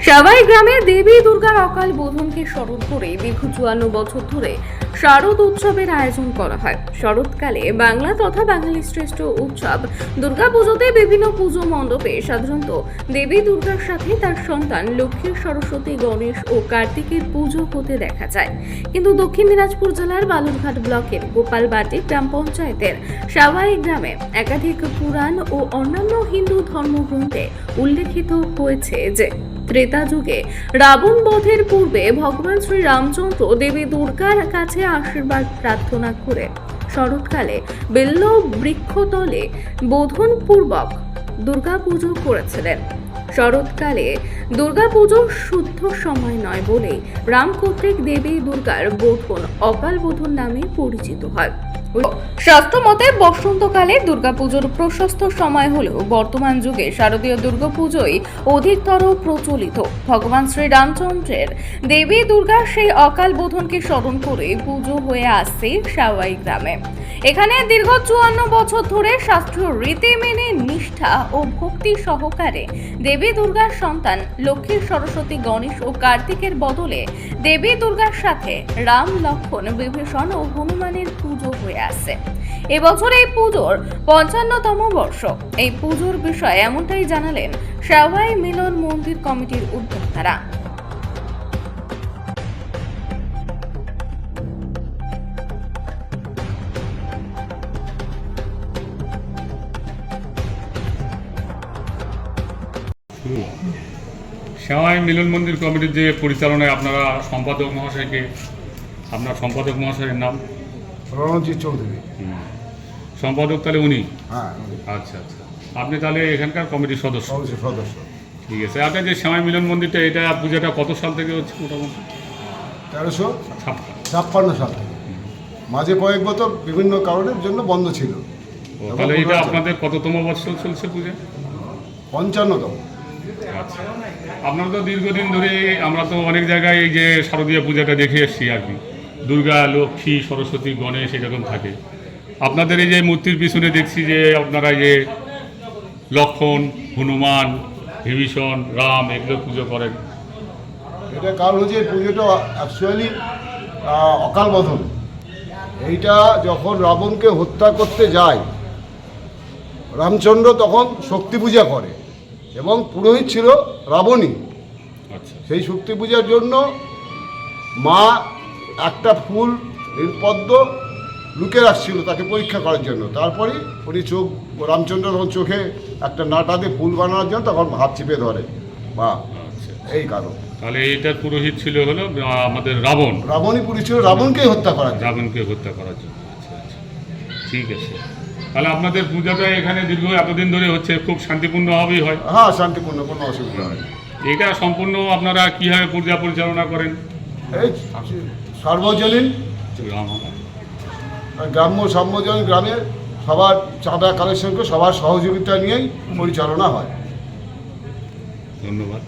সাবাই গ্রামে দেবী দুর্গার অকাল বোধনকে স্মরণ করে দীর্ঘ চুয়ান্ন বছর ধরে শারদ উৎসবের আয়োজন করা হয়। শরৎকালে বাংলা তথা বাঙালির শ্রেষ্ঠ উৎসব। দুর্গাপুজোতে বিভিন্ন পুজো মণ্ডপে সাধারণত দেবী দুর্গার সাথে তার সন্তান লক্ষ্মী সরস্বতী, গণেশ ও কার্তিকের পুজো হতে দেখা যায়। কিন্তু দক্ষিণ দিনাজপুর জেলার বালুরঘাট ব্লকের গোপালবাটি গ্রাম পঞ্চায়েতের সাবাই গ্রামে একাধিক পুরাণ ও অন্যান্য হিন্দু ধর্মগ্রন্থে উল্লেখিত হয়েছে যে, ত্রেতা যুগে রাবণ বধের পূর্বে ভগবান শ্রী রামচন্দ্র দেবী দুর্গার কাছে আশীর্বাদ প্রার্থনা করে শরৎকালে বেল্ল বৃক্ষতলে বোধনপূর্বক দুর্গাপুজো করেছিলেন। শরৎকালে দুর্গাপুজো শুদ্ধ সময় নয় বলে রাম কর্তৃক দেবী দুর্গার বোধন, অকাল বোধন নামে পরিচিত হয়। শাস্ত্র মতে বসন্তকালে দুর্গাপুজোর প্রশস্ত সময় হলেও বর্তমান যুগে শারদীয় দুর্গাপুজোই অধিকতর প্রচলিত। ভগবান শ্রী রামচন্দ্রের দেবী দুর্গার সেই অকাল বোধনকে স্মরণ করে পুজো হয়ে আসছে সাওয়াই গ্রামে। এখানে দীর্ঘ চুয়ান্ন বছর ধরে শাস্ত্রীয় রীতি মেনে নিষ্ঠা ও ভক্তি সহকারে দেবী দুর্গার সন্তান লক্ষ্মী, সরস্বতী, গণেশ ও কার্তিকের বদলে দেবী দুর্গার সাথে রাম, লক্ষণ, বিভীষণ ও হনুমানের পুজো আসছে। এবছর এই পুজোর পঞ্চান্নতম বর্ষ। এই পুজোর বিষয়ে এমনটাই জানালেন সাওয়াই মিলন মন্দির কমিটির উদ্যোক্তারা। শ্যামাই মিলন মন্দির কমিটির যে পরিচালনায় আপনারা সম্পাদক মহাশয়কে, আপনার সম্পাদক মহাশয়ের নাম রণজিৎ চৌধুরী। সম্পাদক তাহলে উনি? হ্যাঁ আচ্ছা আচ্ছা। আপনি তাহলে এখানকার কমিটির সদস্য? সদস্য সদস্য। ঠিক আছে। আপনার যে শ্যামাই মিলন মন্দিরটা এটা পূজাটা কত সাল থেকে হচ্ছে মোটামুটি? তেরোশো ছাপ্পান্ন। সাল থেকে। মাঝে কয়েক বছর বিভিন্ন কারণের জন্য বন্ধ ছিল। তাহলে এটা আপনাদের কততম বছর চলছে পূজা? পঞ্চান্নতম। আচ্ছা। আপনারা তো দীর্ঘদিন ধরে আমরা তো অনেক জায়গায় এই যে শারদীয় পূজাটা দেখে এসেছি আর কি। দুর্গা লক্ষ্মী সরস্বতী গণেশ এরকম থাকে। আপনাদের এই যে মূর্তির পিছনে দেখছি যে আপনারা এই যে লক্ষণ হনুমান বিভীষণ রাম এগুলো পুজো করেন। এটা কারণ হচ্ছে পুজোটা অ্যাকচুয়ালি অকাল বোধন এইটা যখন রাবণকে হত্যা করতে যায় রামচন্দ্র তখন শক্তি পূজা করে এবং পুরোহিত ছিল রাবণী। আচ্ছা। সেই শক্তি পূজার জন্য মা একটা ফুল নীলপদ্ম লুকে রাখছিল তাকে পরীক্ষা করার জন্য। তারপরে উনি চোখ রামচন্দ্র তখন চোখে একটা নাটা দিয়ে ফুল বানানোর জন্য তখন হাত চিপে ধরে। মা আচ্ছা। এই কারণ। তাহলে এইটার পুরোহিত ছিল হলো আমাদের রাবণ। রাবণই পুরী ছিল রাবণকেই হত্যা করার রাবণকে হত্যা করার জন্য। আচ্ছা আচ্ছা। ঠিক আছে। তাহলে আপনাদের পূজাটা এখানে দীর্ঘ এতদিন ধরে হচ্ছে খুব শান্তিপূর্ণভাবেই হয়। হ্যাঁ শান্তিপূর্ণ কোনো অসুবিধা হয় এটা সম্পূর্ণ আপনারা কীভাবে পূজা পরিচালনা করেন? এই, সার্বজনীন। গ্রাম্য সার্বজনীন গ্রামের সবার চাঁদা কালেকশন করে সবার সহযোগিতা নিয়েই পরিচালনা হয়। ধন্যবাদ।